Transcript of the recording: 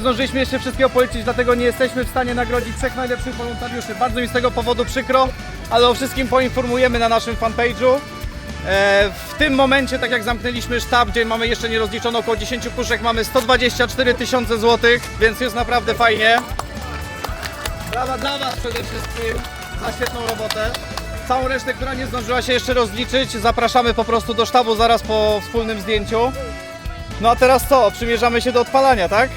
nie zdążyliśmy jeszcze wszystkiego policzyć, dlatego nie jesteśmy w stanie nagrodzić trzech najlepszych wolontariuszy. Bardzo mi z tego powodu przykro, ale o wszystkim poinformujemy na naszym fanpage'u. E, w tym momencie, tak jak zamknęliśmy sztab, gdzie mamy jeszcze nie rozliczono około 10 puszek, mamy 124 tysiące złotych, więc jest naprawdę fajnie. Brawa dla Was przede wszystkim za świetną robotę. Całą resztę, która nie zdążyła się jeszcze rozliczyć, zapraszamy po prostu do sztabu zaraz po wspólnym zdjęciu. No a teraz co? Przymierzamy się do odpalania, tak?